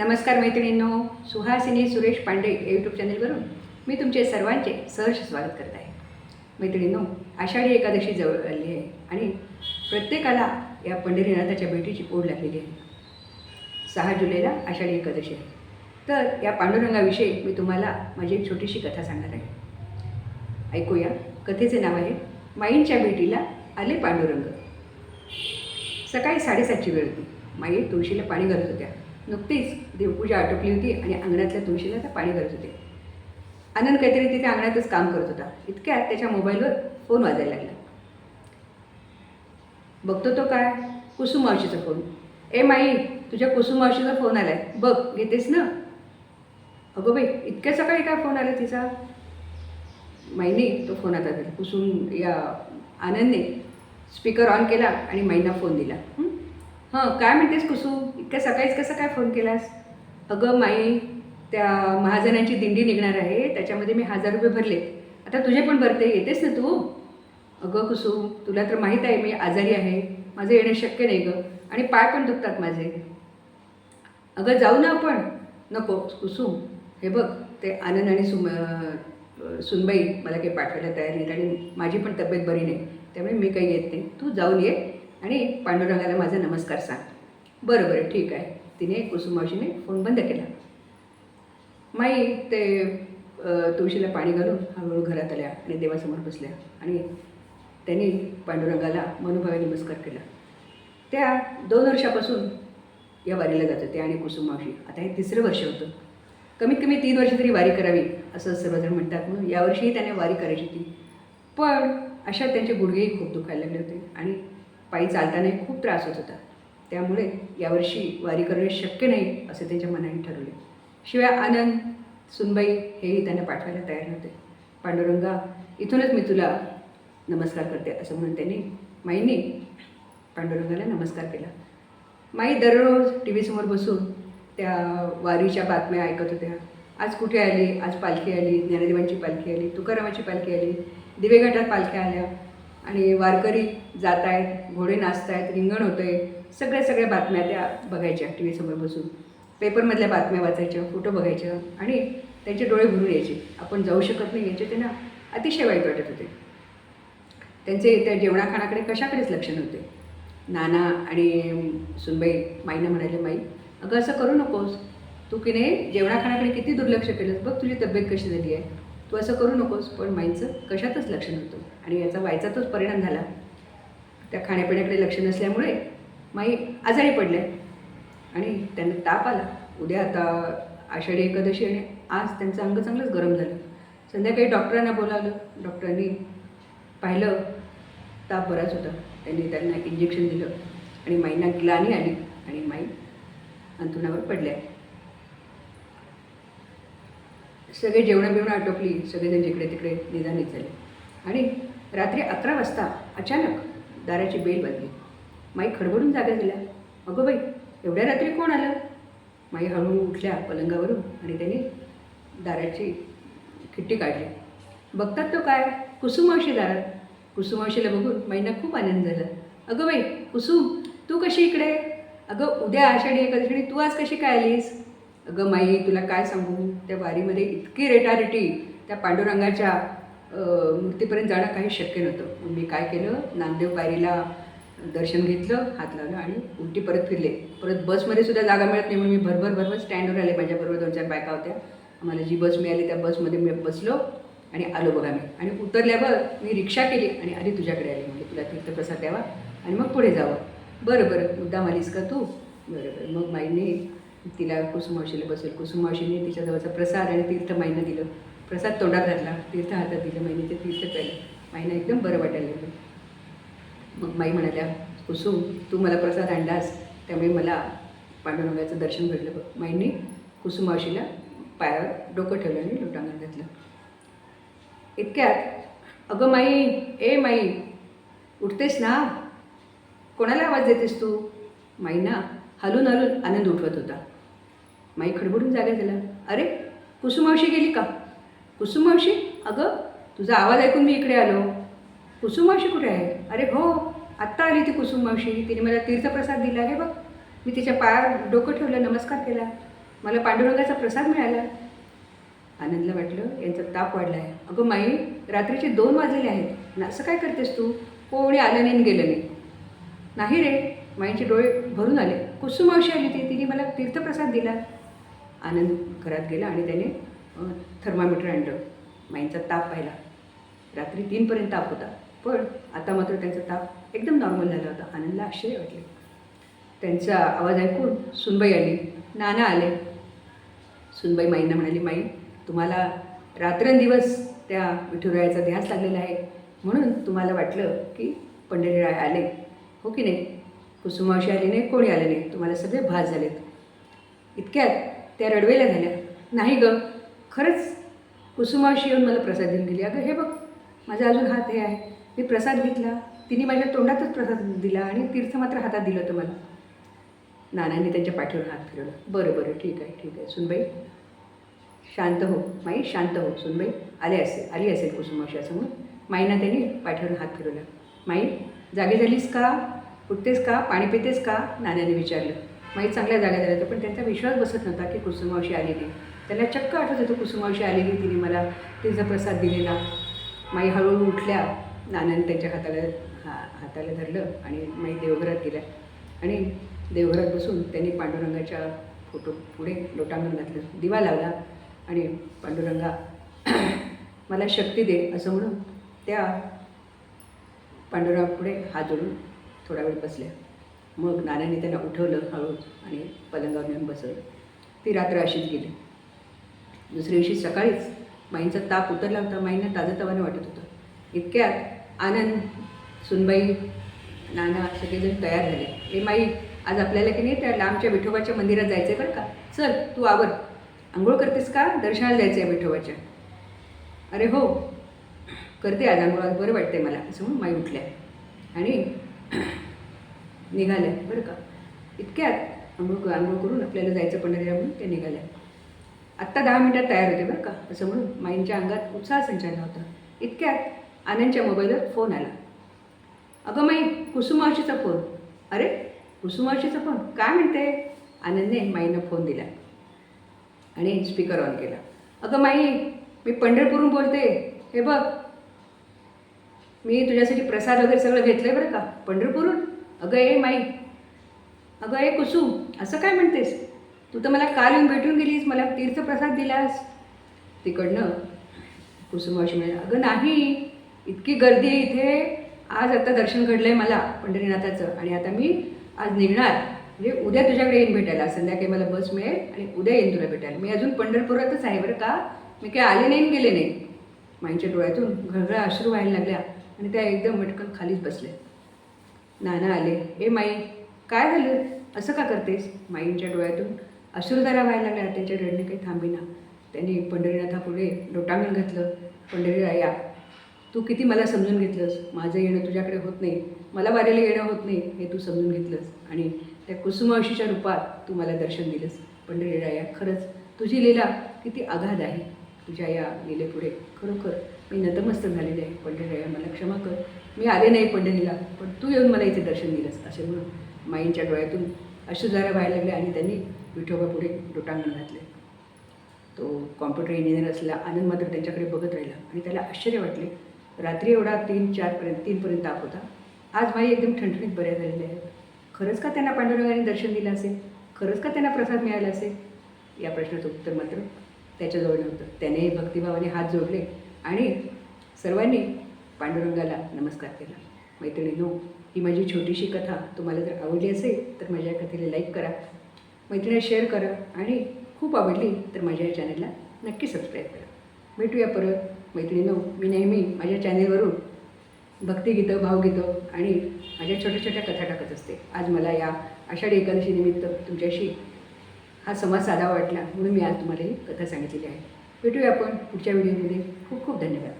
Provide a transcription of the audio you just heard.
नमस्कार मैत्रिणींनो सुहासिनी सुरेश पांडे यूट्यूब चॅनलवरून मी तुमचे सर्वांचे सहर्ष स्वागत करत आहे. मैत्रिणींनो आषाढी एकादशी जवळ आली आहे आणि प्रत्येकाला या पंढरीनाथाच्या भेटीची ओढ लागलेली आहे. सहा जुलैला आषाढी एकादशी आहे. तर या पांडुरंगाविषयी मी तुम्हाला माझी एक छोटीशी कथा सांगणार आहे. ऐकूया कथेचे नाव आहे माईंच्या भेटीला आले पांडुरंग. सकाळी साडेसातची वेळ होती. माई तुळशीला पाणी घालत होत्या. नुकतीच देवपूजा आटोपली होती आणि अंगणातल्या तुळशीला त्या पाणी करत होते. आनंद काहीतरी तिथे अंगणातच काम करत होता. इतक्यात त्याच्या मोबाईलवर फोन वाजायला लागला. बघतो तो काय? कुसुम मावशीचा फोन. ए माई तुझ्या कुसुम मावशीचा फोन आलाय. बघ घेतेस ना? अगं बाई इतक्या सकाळी काय फोन आला तिचा? माईने तो फोन आता दिला. कुसुम या आनंदने स्पीकर ऑन केला आणि माईंना फोन दिला. हं? हां काय म्हणतेस कुसू? इतक्या सकाळीच कसं काय फोन केलास? अगं माई त्या महाजनांची दिंडी निघणार आहे त्याच्यामध्ये मी हजार रुपये भरले आता तुझे पण भरते येतेस ना तू? अगं कुसू तुला तर माहीत आहे मी आजारी आहे. माझं येणं शक्य नाही गं. आणि पाय पण दुखतात माझे. अगं जाऊ ना आपण. नको कुसू. हे बघ ते आनंद आणि सुम सुनबाई मला काही पाठवायला तयार नाहीत आणि माझी पण तब्येत बरी नाही. त्यामुळे मी काही येत नाही. तू जाऊन ये. आणि पांडुरंगाला माझा नमस्कार सांग. बरं बरं ठीक आहे. तिने कुसुम मावशीने फोन बंद केला. माई ते तुळशीला पाणी घालून हळूहळू घरात आल्या आणि देवासमोर बसल्या आणि त्यांनी पांडुरंगाला मनोभावे नमस्कार केला. त्या दोन वर्षापासून या वारीला जात होत्या आणि कुसुम मावशी आता हे तिसरं वर्ष होतं. कमीत कमी तीन वर्ष तरी वारी करावी असं सर्वजण म्हणतात म्हणून यावर्षीही त्याने वारी करायची होती. पण अशा त्यांचे गुडघेही खूप दुखायला लागले होते आणि पायी चालतानाही खूप त्रास होत होता. त्यामुळे यावर्षी वारी करणे शक्य नाही असे त्यांच्या मनाने ठरवले. शिवाय आनंद सुनबाई हेही त्यांना पाठवायला तयार नव्हते. पांडुरंगा इथूनच मी तुला नमस्कार करते असं म्हणून त्यांनी माईंनी पांडुरंगाला नमस्कार केला. माई दररोज टी व्हीसमोर बसून त्या वारीच्या बातम्या ऐकत होत्या. आज कुठे आली? आज पालखी आली. ज्ञानदेवांची पालखी आली. तुकारामाची पालखी आली. दिवेघाटात पालख्या आल्या. आणि वारकरी जात आहेत घोडे नाचत आहेत रिंगण होतं आहे सगळ्या सगळ्या बातम्या त्या बघायच्या टी व्हीसमोर बसून. पेपरमधल्या बातम्या वाचायच्या फोटो बघायच्या आणि त्यांचे डोळे भरून यायचे. आपण जाऊ शकत नाही याचे त्यांना अतिशय वाईट वाटत होते. त्यांचे त्या जेवणाखाणाकडे कशाकडेच लक्ष नव्हते. नाना आणि सुनबाई माईनं म्हणाले माई अगं असं करू नकोस. तू की नाही जेवणाखाणाकडे किती दुर्लक्ष केलंस बघ तुझी तब्येत कशी झाली आहे. तू असं करू नकोस पण माईंचं कशातच लक्ष नव्हतं. आणि याचा व्हायचा तोच परिणाम झाला. त्या खाण्यापिण्याकडे लक्ष नसल्यामुळे माई आजारी पडल्या. आणि त्यांना ताप आला. उद्या आता आषाढी एकादशी आणि आज त्यांचं अंग चांगलंच गरम झालं. संध्याकाळी डॉक्टरांना बोलावलं. डॉक्टरांनी पाहिलं ताप बराच होता. त्यांनी त्यांना इंजेक्शन दिलं. आणि माईंना ग्लानी आली. आणि माई अंथरुणावर पडल्या. सगळे जेवणं बिवणं आटोपली सगळेजण जिकडे तिकडे निदानित झाले आणि रात्री अकरा वाजता अचानक दाराची बेल वाजली माई खडबडून जागा दिल्या. अगं बाई एवढ्या रात्री कोण आलं? माई हळूहळू उठल्या पलंगावरून आणि त्यांनी दाराची खिट्टी काढली. बघतात तो काय? कुसुमावशी दारात. कुसुमावशीला बघून माईंना खूप आनंद झाला. अगं बाई कुसुम तू कशी इकडे? अगं उद्या आषाढी एकादशी तू आज कशी काय आलीस? अगं माई तुला काय सांगू? त्या वारीमध्ये इतकी रेटारेटी त्या पांडुरंगाच्या मूर्तीपर्यंत जाणं काही शक्य नव्हतं. मग मी काय केलं? नामदेव पायरीला दर्शन घेतलं हात लावलं आणि उलटी परत फिरले. परत बसमध्ये सुद्धा जागा मिळत नाही म्हणून मी भरभर भरभर स्टँडवर आले माझ्याबरोबर दोन चार बायका होत्या. आम्हाला जी बस मिळाली त्या बसमध्ये मी बसलो आणि आलो बघा मी. आणि उतरल्यावर मी रिक्षा केली आणि आधी तुझ्याकडे आली. म्हणजे तुला तीर्थप्रसाद द्यावा आणि मग पुढे जावं. बरं बरं. मुद्दा मालीस का तू? बरं बरं. मग माईने तिला कुसुमावशीला बसेल कुसुमावशीने तिच्याजवळचा प्रसाद आणि तीर्थ माईनं दिलं. प्रसाद तोंडात घातला. तीर्थ हातात दिलं माईने. ते तीर्थ प्यायलं माईनं एकदम बरं वाटायला लागलं. मग माई म्हणाल्या कुसुम तू मला प्रसाद आणलास. त्यामुळे मला पांडुरंगाचं दर्शन घडलं बघ. माईने कुसुमावशीला पायावर डोकं ठेवलं आणि लोटांगण घातलं. इतक्यात अगं माई ए माई उठतेस ना? कोणाला आवाज देतेस तू? माईना हलून हलून आनंद उठवत होता. माई खडबडून जागा झाला अरे कुसुमावशी गेली का? कुसुमावशी अगं तुझा आवाज ऐकून मी इकडे आलो. कुसुमावशी कुठे आहे? अरे हो आत्ता आली ती कुसुमावशी तिने मला तीर्थप्रसाद दिला. आहे बघ मी तिच्या पायावर डोकं ठेवलं नमस्कार केला. मला पांडुरंगाचा प्रसाद मिळाला. आनंदला वाटलं यांचा ताप वाढला आहे अगं माई रात्रीचे दोन वाजलेले आहेत. ना असं काय करतेस तू? कोणी आलं नाही गेलं नाही. नाही रे माईचे डोळे भरून आले. कुसुमावशी आली ती तिने मला तीर्थप्रसाद दिला. आनंद घरात गेला आणि त्याने थर्मामीटर आणलं माईंचा ताप पाहिला. रात्री तीनपर्यंत ताप होता. पण आता मात्र त्यांचा ताप एकदम नॉर्मल झाला होता. आनंदला आश्चर्य वाटले. त्यांचा आवाज ऐकून सुनबाई आली. नाना आले. सुनबाई माईंना म्हणाली माई तुम्हाला रात्रंदिवस त्या विठुरायाचा ध्यास लागलेला आहे. म्हणून तुम्हाला वाटलं की पंढरीराय आले. हो की नाही? कुसुमावशी आली नाही कोणी आले नाही? तुम्हाला सगळे भास झालेत. इतक्यात त्या रडवेल्या झाल्या. नाही ग खरंच कुसुमावशी येऊन मला प्रसाद देऊन गेली. अगं हे बघ माझा अजून हात हे आहे. मी प्रसाद घेतला तिने माझ्या तोंडातच प्रसाद दिला आणि तीर्थ मात्र हातात दिलं होतं मला. नानांनी त्यांच्या पाठीवर हात फिरवला. बरं बरं ठीक आहे ठीक आहे. सुनबाई शांत हो माई शांत हो. सुनबाई आले असेल आली असेल कुसुमावशी असं म्हणून माईना त्यांनी पाठीवर हात फिरवला. माई जागे झालीस का? उठतेस का? पाणी पितेस का? नानाने विचारलं. माई चांगल्या जागा झाल्या होत्या पण त्यांचा विश्वास बसत नव्हता की कुसुमावशी आलेली त्याला चक्क आठवत होतं कुसुमावशी आलेली तिने मला तिचा प्रसाद दिलेला. माई हळूहळू उठल्या नानाने त्यांच्या हाताला हा हाताला धरलं आणि माई देवघरात गेल्या. आणि देवघरात बसून त्यांनी पांडुरंगाच्या फोटो पुढे लोटांगण घातलं. दिवा लावला आणि पांडुरंगा मला शक्ती दे असं म्हणून त्या पांडुरंगापुढे हात जोडून थोडा वेळ बसल्या. मग नानाने त्यांना उठवलं हळूच आणि पलंगावर नेऊन बसवलं. ती रात्र अशीच गेली. दुसऱ्या दिवशी सकाळीच माईंचा ताप उतरला होता. माईंना ताजंतवानं वाटत होतं. इतक्यात आनंद सुनबाई नाना सगळेजण तयार झाले. ए माई आज आपल्याला की नाही त्या लांबच्या विठोबाच्या मंदिरात जायचं आहे बरं का? चल तू आवर. आंघोळ करतेस का? दर्शनाला जायचं आहे विठोबाच्या. अरे हो करते आज आंघोळ. बरं वाटतंय मला. असं म्हणून माई उठल्या. आणि निघाल्या बरं का? इतक्यात आंघोळ आंघोळ करून आपल्याला जायचं पंढरीला म्हणून ते निघाल्या आत्ता दहा मिनटात तयार होते बरं का? असं म्हणून माईंच्या अंगात उत्साह संचारला होता. इतक्यात आनंदच्या मोबाईलवर फोन आला. अगं माई कुसुमावशीचा फोन. अरे कुसुमावशीचा फोन? काय म्हणते? आनंदने माईनं फोन दिला आणि स्पीकर ऑन केला. अगं माई मी पंढरपूरून बोलते. हे बघ. मी तुझ्यासाठी प्रसाद वगैरे सगळं घेतलं आहे बरं का? पंढरपूरून अगं ए माई. अगं ए कुसुम असं काय म्हणतेस? तू तर मला काल येऊन भेटून गेलीस मला तीर्थप्रसाद दिलास. तिकडनं कुसुमावशी म्हणाली अगं नाही इतकी गर्दी आहे इथे. आज आता दर्शन घडलं आहे मला पंढरीनाथाचं आणि आता मी आज निघणार. म्हणजे उद्या तुझ्याकडे येईन भेटायला. संध्याकाळी मला बस मिळेल आणि उद्या येईन तुला भेटायला. मी अजून पंढरपुरातच आहे बरं का. मी काय आले नाही गेले नाही. माईंच्या डोळ्यातून घळघळा अश्रू व्हायला लागल्या आणि त्या एकदम मटकन खालीच बसल्या. नाना आले. ए माई काय झालं? असं का करतेस? माईंच्या डोळ्यातून अश्रुधारा व्हायला लागल्या. त्यांच्या रडणे काही थांबेना. त्यांनी पंढरीनाथापुढे लोटांगण घातलं. पंढरीराया तू किती मला समजून घेतलंस. माझं येणं तुझ्याकडे होत नाही. मला वारेला येणं होत नाही. हे तू समजून घेतलंस. आणि त्या कुसुमावशीच्या रूपात तू मला दर्शन दिलंस. पंढरीराया खरंच तुझी लीला किती आघात आहे. तुझ्या या लीलेपुढे खरोखर मी नतमस्तक झालेले आहे पंढरीला मला क्षमा कर. मी आले नाही पंढरीला पण तू येऊन मला इथे दर्शन दिलंस. असे म्हणून माईंच्या डोळ्यातून अश्रुधारा व्हायला लागल्या आणि त्यांनी विठोबा पुढे डोटांगण घातले. तो कॉम्प्युटर इंजिनियर असला आनंद मात्र त्यांच्याकडे बघत राहिला आणि त्याला आश्चर्य वाटले. रात्री एवढा तीन चारपर्यंत तीनपर्यंत ताप होता. आज माई एकदम ठणठणीत बऱ्या झालेल्या आहेत. खरंच का त्यांना पांडुरंगाने दर्शन दिलं असेल? खरंच का त्यांना प्रसाद मिळाला असेल? या प्रश्नाचं उत्तर मात्र त्याच्याजवळ नव्हतं. त्याने भक्तिभावाने हात जोडले. आणि सर्वांनी पांडुरंगाला नमस्कार केला. मैत्रिणीनो ही माझी छोटीशी कथा तुम्हाला जर आवडली असेल तर माझ्या कथेला लाईक करा. मैत्रिणी शेअर करा आणि खूप आवडली तर माझ्या या चॅनलला नक्की सबस्क्राईब करा. भेटूया परत. मैत्रिणीनो मी नेहमी माझ्या चॅनेलवरून भक्तिगीतं भावगीतं आणि माझ्या छोट्या छोट्या कथा टाकत असते. आज मला या आषाढी एकादशी निमित्त तुमच्याशी हा संवाद साधावा वाटला म्हणून मी आज तुम्हाला ही कथा सांगितलेली आहे. भेटूया आपण पुढच्या व्हिडिओमध्ये. खूप खूप धन्यवाद.